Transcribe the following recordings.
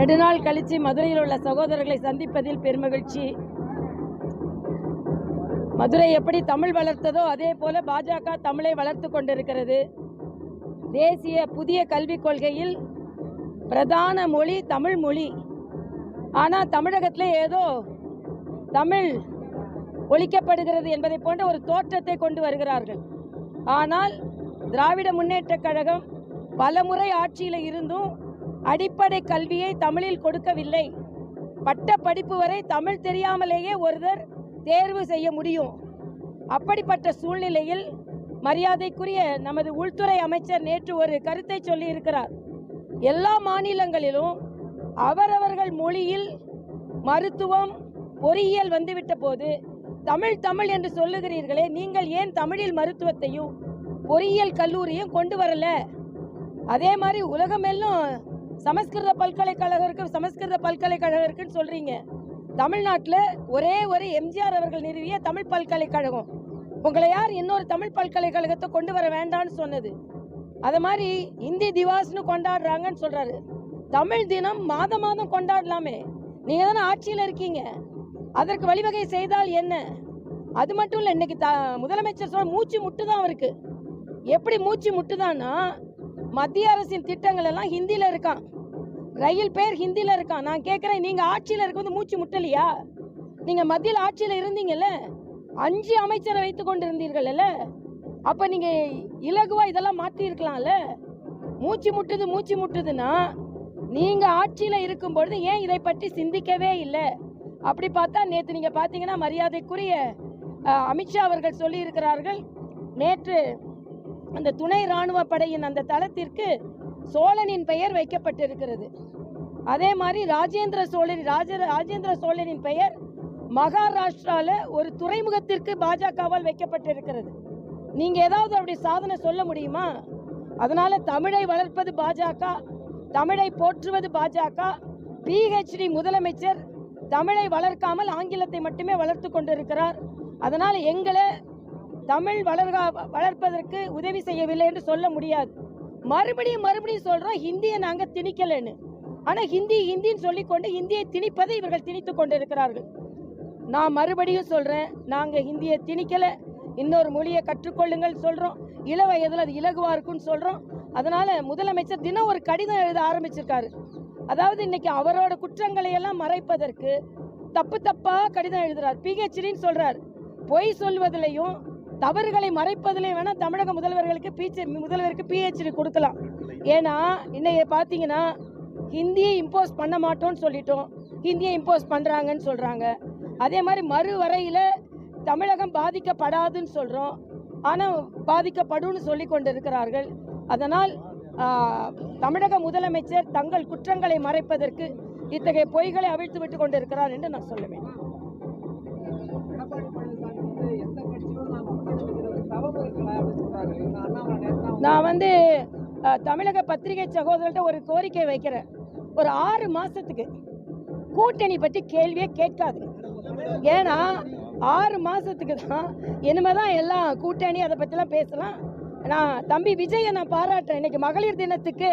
நெடுநாள் கழிச்சு மதுரையில் உள்ள சகோதரர்களை சந்திப்பதில் பெருமகிழ்ச்சி. மதுரை எப்படி தமிழ் வளர்த்ததோ அதே போல பாஜக தமிழை வளர்த்து கொண்டிருக்கிறது. தேசிய புதிய கல்விக் கொள்கையில் பிரதான மொழி தமிழ் மொழி. ஆனால் தமிழகத்தில் ஏதோ தமிழ் ஒழிக்கப்படுகிறது என்பதை போன்ற ஒரு தோற்றத்தை கொண்டு வருகிறார்கள். ஆனால் திராவிட முன்னேற்றக் கழகம் பலமுறை ஆட்சியில் இருந்தும் அடிப்படை கல்வியை தமிழில் கொடுக்கவில்லை. பட்ட படிப்பு வரை தமிழ் தெரியாமலேயே ஒருவர் தேர்வு செய்ய முடியும். அப்படிப்பட்ட சூழ்நிலையில் மரியாதைக்குரிய நமது உள்துறை அமைச்சர் நேற்று ஒரு கருத்தை சொல்லி இருக்கிறார் எல்லா மாநிலங்களிலும் அவரவர்கள் மொழியில் மருத்துவம் பொறியியல் வந்துவிட்ட போது தமிழ் தமிழ் என்று சொல்லுகிறீர்களே நீங்கள் ஏன் தமிழில் மருத்துவத்தையும் பொறியியல் கல்லூரியும் கொண்டு வரல? அதே மாதிரி உலகமெல்லாம் சமஸ்கிருத பல்கலைக்கழகம் இருக்கு சமஸ்கிருத பல்கலைக்கழகம் இருக்குன்னு சொல்றீங்க. தமிழ்நாட்டில் ஒரே ஒரு எம்ஜிஆர் அவர்கள் நிறுவிய தமிழ் பல்கலைக்கழகம். உங்களை யார் இன்னொரு தமிழ் பல்கலைக்கழகத்தை கொண்டு வர வேண்டாம்னு சொன்னது? அது மாதிரி இந்தி திவாஸ்னு கொண்டாடுறாங்கன்னு சொல்றாரு. தமிழ் தினம் மாதம் மாதம் கொண்டாடலாமே. நீங்க தானே ஆட்சியில் இருக்கீங்க. அதற்கு வழிவகை செய்தால் என்ன? அது மட்டும் இல்லை இன்னைக்கு த முதலமைச்சர் சொல்ல மூச்சு முட்டுதான் அவருக்கு. எப்படி மூச்சு முட்டுதான்னா மத்திய அரசின் திட்டங்கள் எல்லாம் ஹிந்தியில் இருக்கான் ரயில் பேர் ஹிந்தியில் இருக்கான் நான் கேட்குறேன் நீங்கள் ஆட்சியில் இருக்கும்போது மூச்சு முட்டலையா? நீங்கள் மத்தியில் ஆட்சியில் இருந்தீங்கல்ல? அஞ்சு அமைச்சரை வைத்து கொண்டு இருந்தீர்கள்ல அப்போ நீங்கள் இலகுவா இதெல்லாம் மாற்றிருக்கலாம்ல மூச்சு முட்டுது மூச்சு முட்டுதுன்னா நீங்கள் ஆட்சியில் இருக்கும் பொழுது ஏன் இதை பற்றி சிந்திக்கவே இல்லை? அப்படி பார்த்தா நேற்று நீங்கள் பார்த்தீங்கன்னா மரியாதைக்குரிய அமித்ஷா அவர்கள் சொல்லியிருக்கிறார்கள். நேற்று அந்த துணை ராணுவ படையின் அந்த தளத்திற்கு சோழனின் பெயர் வைக்கப்பட்டிருக்கிறது. அதே மாதிரி ராஜேந்திர சோழன் ராஜ ராஜேந்திர சோழனின் பெயர் மகாராஷ்டிரால ஒரு துறைமுகத்திற்கு பாஜகவால் வைக்கப்பட்டிருக்கிறது. நீங்க ஏதாவது அப்படி சாதனை சொல்ல முடியுமா? அதனால தமிழை வளர்ப்பது பாஜக தமிழை போற்றுவது பாஜக பிஹெச்டி முதலமைச்சர் தமிழை வளர்க்காமல் ஆங்கிலத்தை மட்டுமே வளர்த்து கொண்டிருக்கிறார். அதனால் எங்களை தமிழ் வளர்கா வளர்ப்பதற்கு உதவி செய்யவில்லை என்று சொல்ல முடியாது. மறுபடியும் மறுபடியும் சொல்றோம் ஹிந்தியை நாங்க திணிக்கலைன்னு. ஆனா ஹிந்தி ஹிந்தின்னு சொல்லிக்கொண்டு ஹிந்தியை திணிப்பதை இவர்கள் திணித்து கொண்டிருக்கிறார்கள். நான் மறுபடியும் சொல்றேன் நாங்க ஹிந்தியை திணிக்கல. இன்னொரு மொழியை கற்றுக்கொள்ளுங்கள் சொல்றோம். இள வயதில் அது இலகுவா இருக்கும்னு சொல்றோம். அதனால முதலமைச்சர் தினம் ஒரு கடிதம் எழுத ஆரம்பிச்சிருக்காரு. அதாவது இன்னைக்கு அவரோட குற்றங்களை எல்லாம் மறைப்பதற்கு தப்பு தப்பா கடிதம் எழுதுறார். பிஹெச்டின்னு சொல்றார். பொய் சொல்வதிலையும் தவறுகளை மறைப்பதிலே வேணால் தமிழக முதல்வர்களுக்கு பிஹெச் முதல்வருக்கு பிஹெச்டி கொடுக்கலாம். ஏன்னா இன்னைக்கு பார்த்தீங்கன்னா ஹிந்தியை இம்போஸ் பண்ண மாட்டோம்னு சொல்லிட்டோம். ஹிந்தியை இம்போஸ் பண்ணுறாங்கன்னு சொல்கிறாங்க அதே மாதிரி மறுவரையில் தமிழகம் பாதிக்கப்படாதுன்னு சொல்கிறோம் ஆனால் பாதிக்கப்படும்னு சொல்லி கொண்டிருக்கிறார்கள். அதனால் தமிழக முதலமைச்சர் தங்கள் குற்றங்களை மறைப்பதற்கு இத்தகைய பொய்களை அவிழ்த்து விட்டு கொண்டிருக்கிறார் என்று நான் சொல்லுவேன். நான் வந்து தமிழக பத்திரிகை சகோதரர்கிட்ட ஒரு கோரிக்கை வைக்கிறேன். ஒரு ஆறு மாசத்துக்கு கூட்டணி பற்றி கேள்வியே கேட்காது. ஏன்னா ஆறு மாசத்துக்கு தான் இனிமே தான் எல்லாம் கூட்டணி அதை பற்றிலாம் பேசலாம். நான் தம்பி விஜயை நான் பாராட்டுறேன். இன்னைக்கு மகளிர் தினத்துக்கு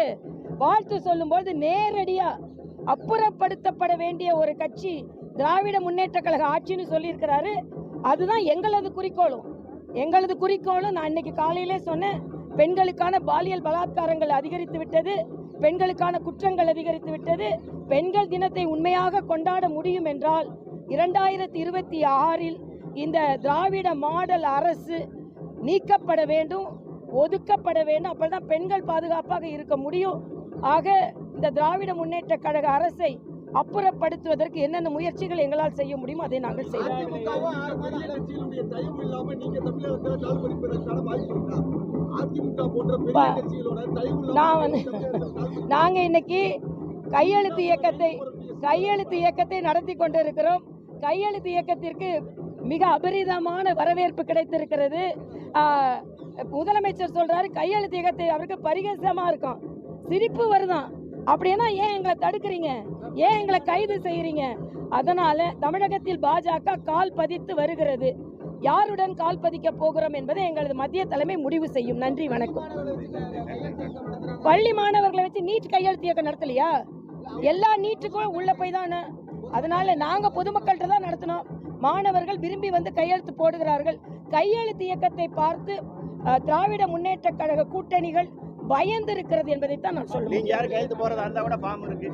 வாழ்த்து சொல்லும்போது நேரடியாக அப்புறப்படுத்தப்பட வேண்டிய ஒரு கட்சி திராவிட முன்னேற்ற கழக ஆட்சின்னு சொல்லியிருக்கிறாரு. அதுதான் எங்களது குறிக்கோளும். எங்களது குறிக்கோளும் நான் இன்னைக்கு காலையிலே சொன்னேன். பெண்களுக்கான பாலியல் பலாத்காரங்கள் அதிகரித்து விட்டது. பெண்களுக்கான குற்றங்கள் அதிகரித்து விட்டது. பெண்கள் தினத்தை உண்மையாக கொண்டாட முடியும் என்றால் இரண்டாயிரத்தி இருபத்தி ஆறில் இந்த திராவிட மாடல் அரசு நீக்கப்பட வேண்டும் ஒதுக்கப்பட வேண்டும். அப்பதான் பெண்கள் பாதுகாப்பாக இருக்க முடியும். ஆக இந்த திராவிட முன்னேற்ற கழக அரசை அப்புறப்படுத்துவதற்கு என்னென்ன முயற்சிகள் எங்களால் செய்ய முடியுமோ அதை நாங்கள் செய்வோம். நான் வந்து நாங்கள் இன்னைக்கு கையெழுத்து இயக்கத்தை கையெழுத்து இயக்கத்தை நடத்தி கொண்டிருக்கிறோம். கையெழுத்து இயக்கத்திற்கு மிக அபரிதமான வரவேற்பு கிடைத்திருக்கிறது. முதலமைச்சர் சொல்றாரு கையெழுத்து இயக்கத்தை அவருக்கு பரிகசமா இருக்கும். சிரிப்பு வருதான். அப்படின்னா ஏன் எங்களை தடுக்கிறீங்க? ஏன் எங்களை கைது செய்யறீங்க? அதனால தமிழகத்தில் பாஜக கால் பதித்து வருகிறது. யாருடன் கால் பதிக்க போகிறோம் என்பதை எங்களது மத்திய தலைமை முடிவு செய்யும். நன்றி வணக்கம். பள்ளி மாணவர்களை வச்சு நீட் கையெழுத்து இயக்கம் நடத்தலையா? எல்லா நீட்டுக்கும் உள்ள போய் தானே அதனால நாங்க பொதுமக்கள்கிட்ட தான் நடத்தினோம் மாணவர்கள் விரும்பி வந்து கையெழுத்து போடுகிறார்கள். கையெழுத்து இயக்கத்தை பார்த்து திராவிட முன்னேற்ற கழக கூட்டணிகள் பயந்து இருக்கிறது என்பதைத்தான் நான் சொல்லுவேன் நீங்க யாரும் கையெழுத்து போறதா இருந்தா கூட பாம்பு இருக்கு.